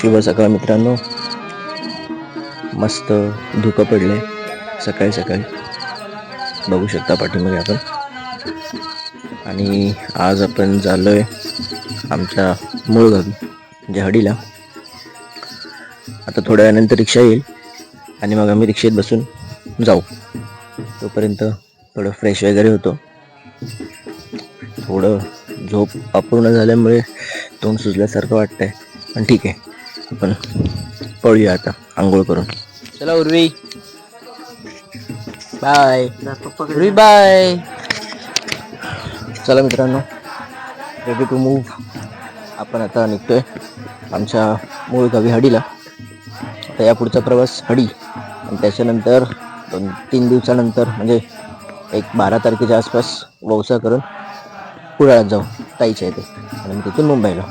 शुभ सकाळ मित्रांनो. मस्त धुकं पडले. सकाळी सकाळी. बघू शकता पाठीमध्ये आपण. आणि आज आपण चाललोय आमच्या मूळ गावी म्हणजे हडीला आता थोड्या वेळानंतर रिक्षा येईल. आणि मग आम्ही रिक्षेत बसून जाऊ. तोपर्यंत थोडं फ्रेश वगैरे होतो. थोडं झोप अपूर्ण झाल्यामुळे तोंड सुजल्यासारखं वाटतंय. पण ठीक आहे. आपण पळूया आता आंघोळ करून. चला उर्वी. बाय. उर्वी बाय. चला मित्रांनो रेडी टू मूव्ह आपण आता निघतोय आमच्या मूळ गावी हडीला. आता या पुढचा प्रवास हडी. आणि त्याच्यानंतर दोन तीन दिवसानंतर म्हणजे एक बारा तारखेच्या आसपास वौसा करून कुडाळात जाऊ ताईच्या इथे. आणि मग तिथून मुंबईला.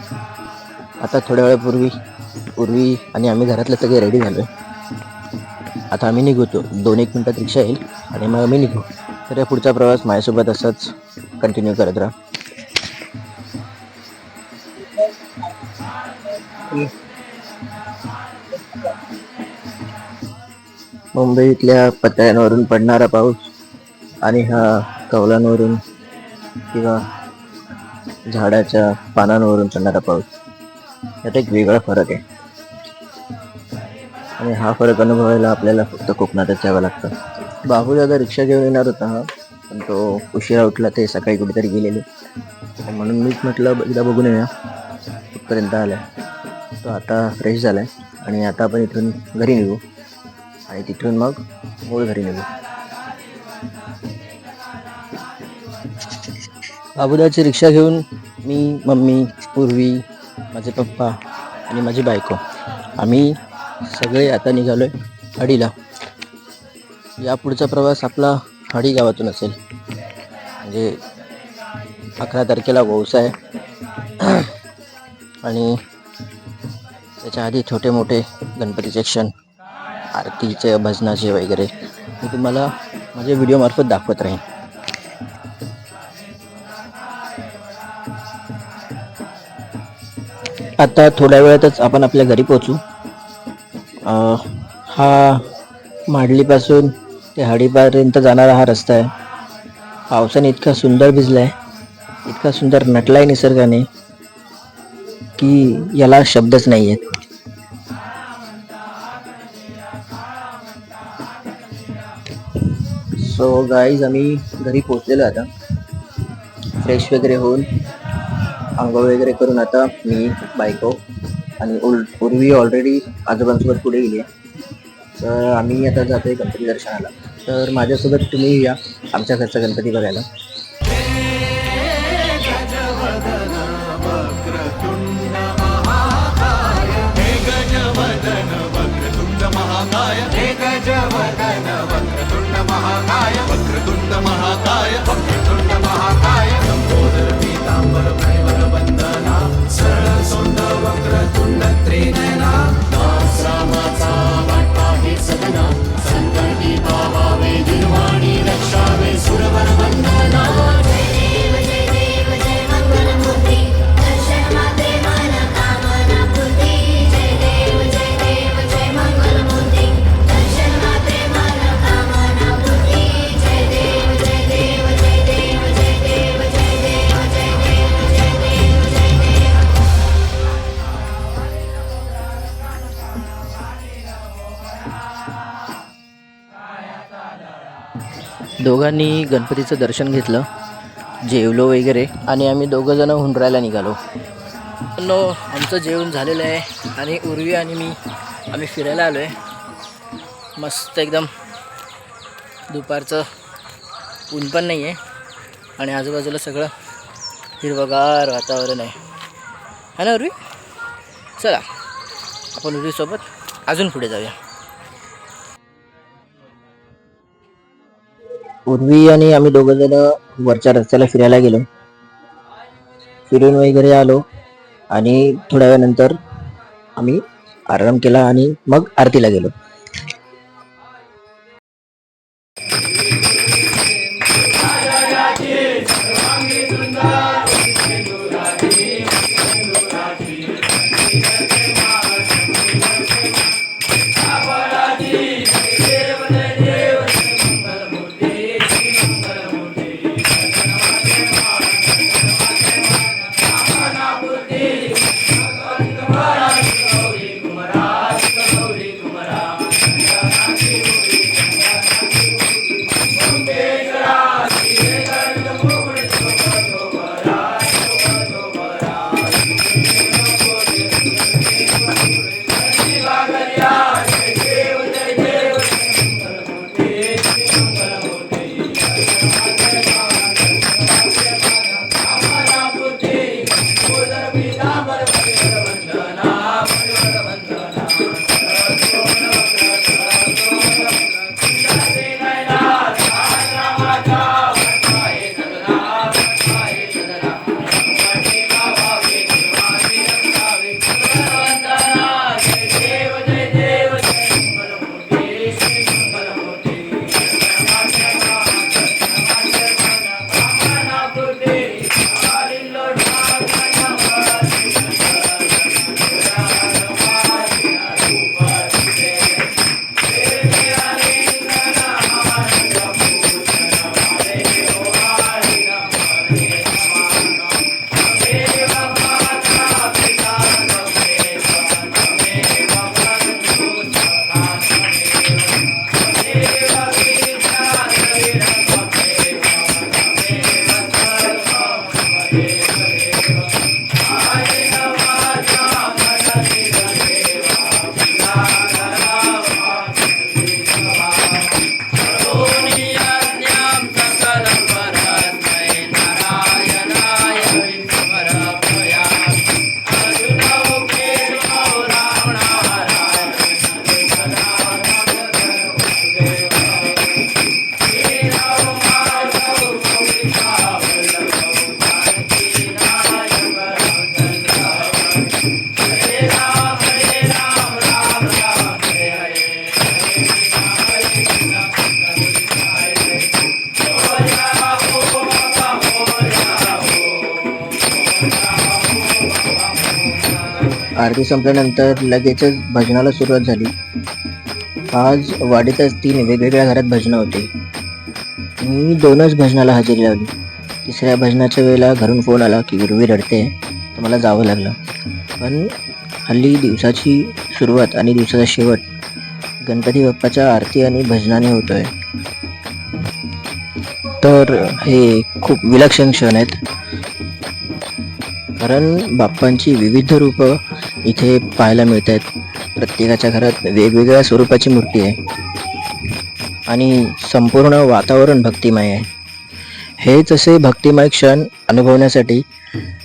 आता थोड्या वेळापूर्वी पूर्वी आणि आम्ही घरातले सगळे रेडी झालो आता आम्ही निघतो. दोन एक मिनटात रिक्षा येईल आणि मग आम्ही निघू. तर या पुढचा प्रवास माझ्यासोबत असाच कंटिन्यू करत राहा. मुंबईतल्या पत्र्यांवरून पडणारा पाऊस आणि हा कौलांवरून किंवा झाडाच्या पानांवरून पडणारा पाऊस. यात एक वेगळा फरक आहे. आणि हा फरक अनुभवायला आपल्याला फक्त कोकणातच यावं लागतं. बाबू दादा रिक्षा घेऊन येणार होता हा पण तो उशिरा उठला ते सकाळी कुठेतरी गेलेले. म्हणून मीच म्हटलं एकदा बघून येऊया. कुठपर्यंत आलाय. तो आता फ्रेश झालाय. आणि आता आपण इथून घरी निघू. आणि तिथून मग मूळ घरी निघू. बाबूदाची रिक्षा घेऊन मी मम्मी पूर्वी माझे पप्पा आणि माझी बायको. आम्ही सगळे आता निघालो आहे हडीला. या पुढचा प्रवास आपला हडी गावातून असेल. म्हणजे अकरा तारखेला वौसा आहे. आणि त्याच्या आधी छोटे मोठे गणपतीचे क्षण आरतीचे भजनाचे वगैरे. मी तुम्हाला माझ्या व्हिडिओमार्फत दाखवत राहीन. आता थोड्या वेळातच आपण आपल्या घरी पोचू अं, हा माडलीपासून ते हडीपर्यंत जाणारा हा रस्ता आहे. पावसाने इतका सुंदर भिजलाय इतका सुंदर नटलाय निसर्गाने की याला शब्दच नाही आहेत सो गाईज आम्ही घरी पोचलेलो आता. फ्रेश वगैरे होऊन. आंघोळ वगैरे करून आता मी बायको आणि उल पूर्वी ऑलरेडी आजोबांसोबत पुढे गेली आहे. तर आम्ही आता जातोय गणपती दर्शनाला. तर माझ्यासोबत तुम्ही या आमच्या घरचा गणपती बघायला. दोघांनी गणपतीचं दर्शन घेतलं जेवलो वगैरे आणि आम्ही दोघंजणं हुंडरायला निघालो. नो आमचं जेवण झालेलं आहे आणि उर्वी आणि मी आम्ही फिरायला आलो आहे मस्त एकदम दुपारचं ऊन पण नाही आहे आणि आजूबाजूला सगळं हिरवगार वातावरण आहे. है ना उर्वी? चला आपण उर्वीसोबत अजून पुढे जाऊया. पूर्वी आणि आम्ही दोघं जण वरच्या रस्त्याला फिरायला गेलो. फिरून वगैरे आलो आणि थोड्या वेळानंतर आम्ही आराम केला आणि मग आरतीला गेलो. आरती संपल्यानंतर लगेचच भजनाला सुरुवात झाली. आज वाडीतच तीन वेगवेगळ्या घरात भजनं होती. मी दोनच भजनाला हजेरी लावली. तिसऱ्या भजनाच्या वेळेला घरून फोन आला की गुरुवी रडते तर मला जावं लागलं. पण हल्ली दिवसाची सुरुवात आणि दिवसाचा शेवट गणपती बाप्पाच्या आरती आणि भजनाने होतो आहे तर हे खूप विलक्षण क्षण आहेत. कारण बाप्पांची विविध रूपं इथे पाहायला मिळत आहेत प्रत्येकाच्या घरात वेगवेगळ्या स्वरूपाची मूर्ती आहे. आणि संपूर्ण वातावरण भक्तिमय आहे. हेच असे भक्तिमय क्षण अनुभवण्यासाठी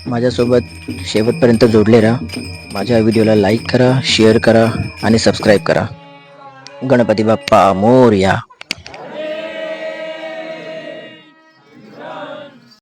माझ्यासोबत शेवटपर्यंत जोडले राहा. माझ्या व्हिडिओला लाईक करा शेअर करा आणि सबस्क्राईब करा. गणपती बाप्पा मोरया.